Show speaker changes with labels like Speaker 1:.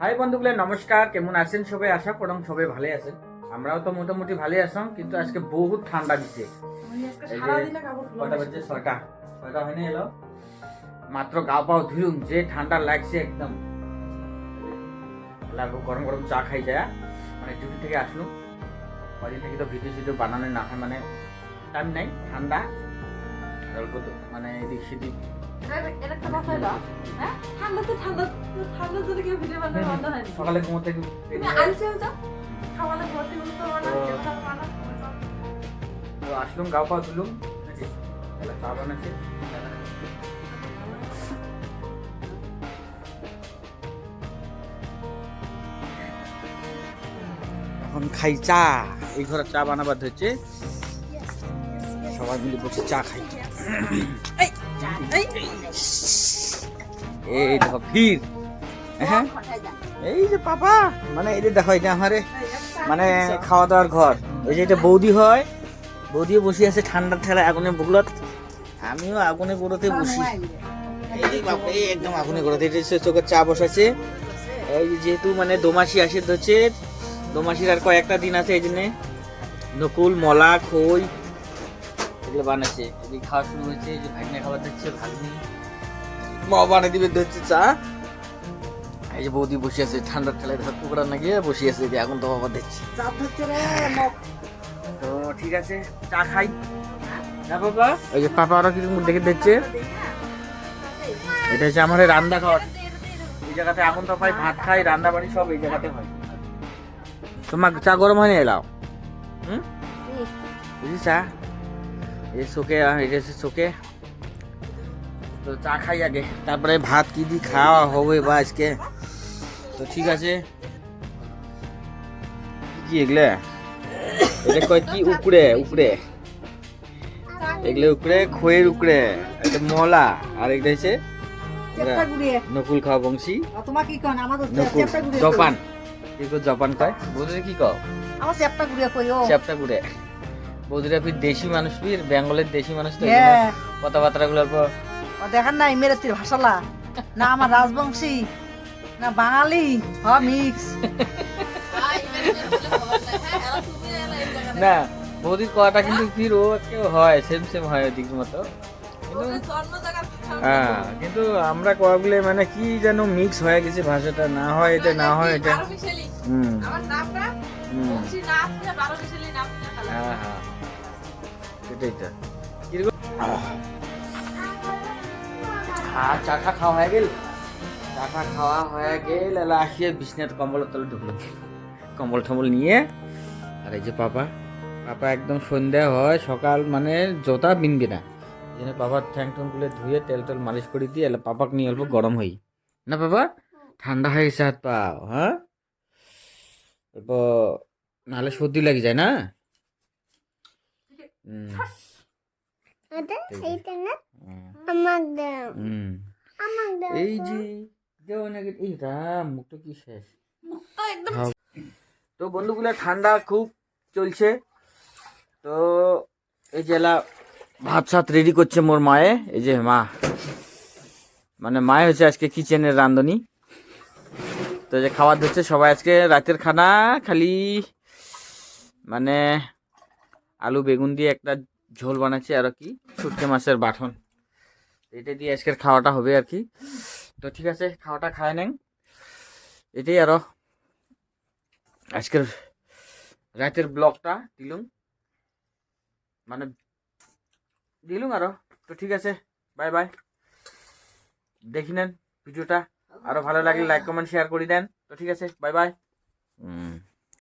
Speaker 1: High বন্ধুগুলো নমস্কার। কেমন আছেন সবাই? আশা করুন সবাই ভালো আছেন। আমরাও তো মোটামুটি ভালো আছো কিন্তু আজকে বহুত ঠান্ডা দিছে। কটা বাজছে ছয়টা ছয়টা হয়নি এলো? মাত্র গা পাও ধুলুম যে ঠান্ডা লাগছে একদম। লাগবো গরম গরম চা খাই যায়। মানে ডিউটি থেকে আসলুম। কদিন থেকে তো ভিডিও সিডিও বানানো না হয় মানে টাইম নাই ঠান্ডা। মানে এদিক সেদিক? সকালে ঘুমো থেকে তো আসলুম গাও পাও তুলুম চা বানাচ্ছি। এখন খাই চা। এই ঘরে চা বানাবার হচ্ছে সবাই মিলে বসে চা খাই। এই দেখো হ্যাঁ। এই যে পাপা মানে এই যে দেখো এটা আমারে মানে খাওয়া দাওয়ার ঘর। এই যে এটা বৌদি হয়, বৌদিও বসে আছে ঠান্ডার ঠেলা আগুনে বুগলত আমিও আগুনে গোড়াতে বসি। এই একদম আগুনে গোড়াতে এটা চোখের চা বসাছে এই যেহেতু মানে দোমাসি আসে ধরছে দোমাসির আর কয়েকটা দিন আছে এই জন্যে। নকুল, মলা, খই এগুলো বানাচ্ছে। এদিকে খাওয়া শুরু হয়েছে যে ভাগনা খাবার দিচ্ছে ভাগ্নি। মা বানিয়ে দিবে ধরছে চা। এই যে বৌদি বসে আছে ঠান্ডার ঠেলায় ধর কুকড়া না গিয়ে বসে আছে যে এখন তো বাবা দিচ্ছে তো ঠিক আছে চা খাই। না বাবা। এই যে পাপা ওরা কিছু দেখে দিচ্ছে এটা হচ্ছে আমার রান্না ঘর। এই জায়গাতে এখন তো পাই ভাত খাই রান্না বাড়ি সব এই জায়গাতে হয়। তোমার চা গরম হয়নি এলাও? হুম? বুঝলি চা? এই চোখে এটা হচ্ছে চোখে। তো চা খাই আগে। তারপরে ভাত কি দি খাওয়া হবে বা আজকে? তো ঠিক আছে। কি এগুলা? এটা কয় কি? উপরে উপরে। এগুলো উপরে খয়ের উপরে। এটা মলা। আর এটা হচ্ছে নকুল খাওয়া বংশী।
Speaker 2: তোমার কি কন? আমার
Speaker 1: নকুল। জপান। কি কো জপান কয়? বৌদিরা কি কও
Speaker 2: আমার চ্যাপটা গুড়িয়ে কই ও?
Speaker 1: চ্যাপটা গুড়ে। বৌদিরা ফির দেশি মানুষ ফির বেঙ্গলের দেশি মানুষ তো
Speaker 2: হ্যাঁ।
Speaker 1: কথাবার্তা গুলোর পর
Speaker 2: দেখান নাই মেরে ভাষালা। না আমার রাজবংশী না বাঙালি হ মিক্স
Speaker 1: না বৌদির কথাটা কিন্তু ফির ও কেউ হয় সেম সেম হয় ওদিকের মতো। হ্যাঁ কিন্তু আমরা কয়েকগুলো মানে কি যেন মিক্স হয়ে গেছে ভাষাটা না হয় এটা না হয় এটা হুম। হুম হ্যাঁ হ্যাঁ। সেটাই তো। কীরকম? হ্যাঁ খাওয়া হয়ে গেল? খাওয়া হয়ে গেল। এলা আসিয়ে বিছনার কম্বলের তলে ঢুকলো কম্বল টম্বল নিয়ে। আর এই যে পাপা পাপা একদম সন্ধ্যা হয় সকাল মানে জোতা বিনবে না। পাপার ঠ্যাং ঠ্যাংগুলো ধুয়ে তেল টেল মালিশ করে দিয়ে এলা পাপাকে নিয়ে অল্প গরম হই। না বাবা ঠান্ডা হয়ে গেছে হাত পাও হ্যাঁ? অল্প নাহলে সর্দি লাগে যায় না? এই যে এই রাম মুখটা কি শেষ? তো বন্ধুগুলো ঠান্ডা খুব চলছে। তো এই জেলা ভাত সাত রেডি করছে মোর মায়ে। এই যে মা মানে মায়ে হচ্ছে আজকে কিচেনের রাঁধুনি। তো যে খাবার দিচ্ছে সবাই আজকে রাতের খানা, খালি মানে আলু, বেগুন দিয়ে একটা ঝোল বানাচ্ছে, আর কি, শুটকে মাছের বাঠন। এটা দিয়ে আজকের খাওয়াটা হবে আর কি। তো ঠিক আছে, খাওয়াটা খায় নেন। এটাই আরও আজকের রাতের ব্লগটা, দিলুম। মানে দিলুম আরও। তো ঠিক আছে, বাই বাই। দেখি নেন ভিডিওটা। আরও ভালো লাগলে লাইক কমেন্ট শেয়ার করে দেন। তো ঠিক আছে বাই বাই